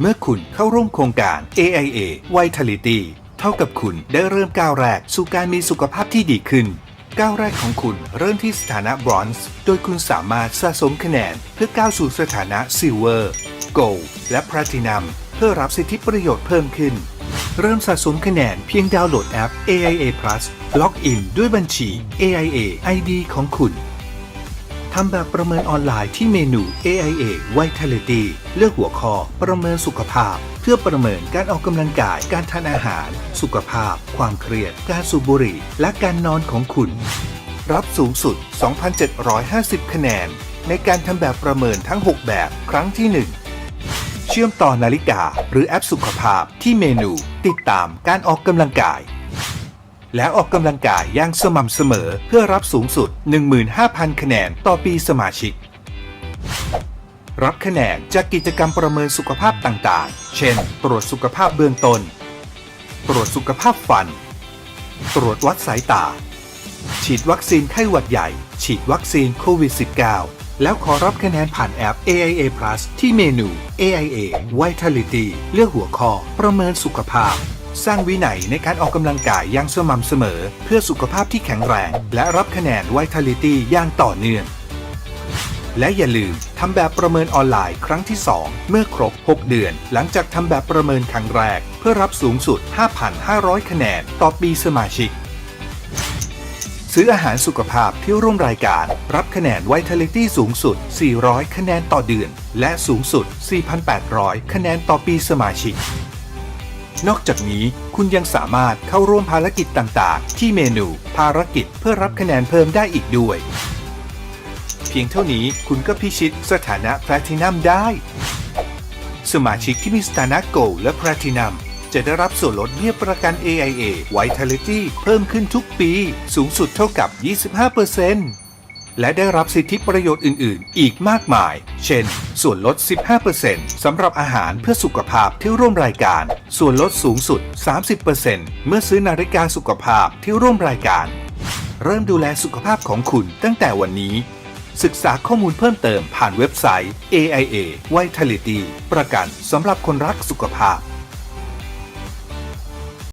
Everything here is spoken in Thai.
เมื่อคุณเข้าร่วมโครงการ AIA Vitality เท่ากับคุณได้เริ่มก้าวแรกสู่การมีสุขภาพที่ดีขึ้น ก้าวแรกของคุณเริ่มที่สถานะบรอนซ์ โดยคุณสามารถสะสมคะแนน เพื่อก้าวสู่สถานะซิลเวอร์โกลและแพลตินัมเพื่อรับสิทธิประโยชน์เพิ่มขึ้น เริ่มสะสมคะแนนเพียงดาวน์โหลดแอป AIA Plus ล็อกอินด้วยบัญชี AIA ID ของคุณ ทำแบบประเมินออนไลน์ที่เมนู AIA Vitality เลือกหัวข้อประเมินสุขภาพ เพื่อประเมินการออกกำลังกาย การทานอาหาร สุขภาพ ความเครียด การสูบบุหรี่ และการนอนของคุณ รับสูงสุด 2,750 คะแนน ในการทำแบบประเมินทั้ง 6 แบบครั้งที่ 1เชื่อมต่อนาฬิกาหรือแอปสุขภาพที่เมนู ติดตามการออกกำลังกาย และออกกำลังกายอย่างสม่ำเสมอเพื่อรับสูงสุด 15,000 คะแนนต่อปีสมาชิก รับคะแนนจากกิจกรรมประเมินสุขภาพต่างๆ เช่น ตรวจสุขภาพเบื้องต้น ตรวจสุขภาพฟัน ตรวจวัดสายตา ฉีดวัคซีนไข้หวัดใหญ่ ฉีดวัคซีนโควิด -19 แล้วขอรับคะแนนผ่านแอป AIA Plus ที่เมนู AIA Vitality เลือกหัวข้อประเมินสุขภาพ สร้างวินัยในการออกกำลังกายอย่างสม่ำเสมอ เพื่อสุขภาพที่แข็งแรง และรับคะแนน Vitality อย่างต่อเนื่อง และอย่าลืมทำแบบประเมินออนไลน์ครั้งที่ 2 เมื่อครบ 6 เดือน หลังจากทำแบบประเมินครั้งแรก เพื่อรับสูงสุด 5,500 คะแนน ต่อปีสมาชิก ซื้ออาหารสุขภาพที่ร่วมรายการ รับคะแนน Vitality สูงสุด 400 คะแนนต่อเดือน และสูงสุด 4,800 คะแนนต่อปีสมาชิก นอกจากนี้คุณยังสามารถเข้าร่วมภารกิจต่างๆ ที่เมนู ภารกิจเพื่อรับคะแนนเพิ่มได้อีกด้วย เพียงเท่านี้คุณก็พิชิตสถานะแพลตินัมได้ สมาชิกที่มีสถานะโกลและแพลตินัมจะได้รับส่วนลดเบี้ยประกัน AIA Vitality เพิ่มขึ้นทุกปี สูงสุดเท่ากับ 25% และได้รับสิทธิประโยชน์อื่น ๆ อีกมากมาย เช่น ส่วนลด 15%สำหรับอาหารเพื่อสุขภาพที่ร่วมรายการ ส่วนลดสูงสุด 30%เมื่อซื้อนาฬิกาสุขภาพที่ร่วมรายการ เริ่มดูแลสุขภาพของคุณตั้งแต่วันนี้ ศึกษาข้อมูลเพิ่มเติมผ่านเว็บไซต์ AIA Vitality ประกันสำหรับคนรักสุขภาพ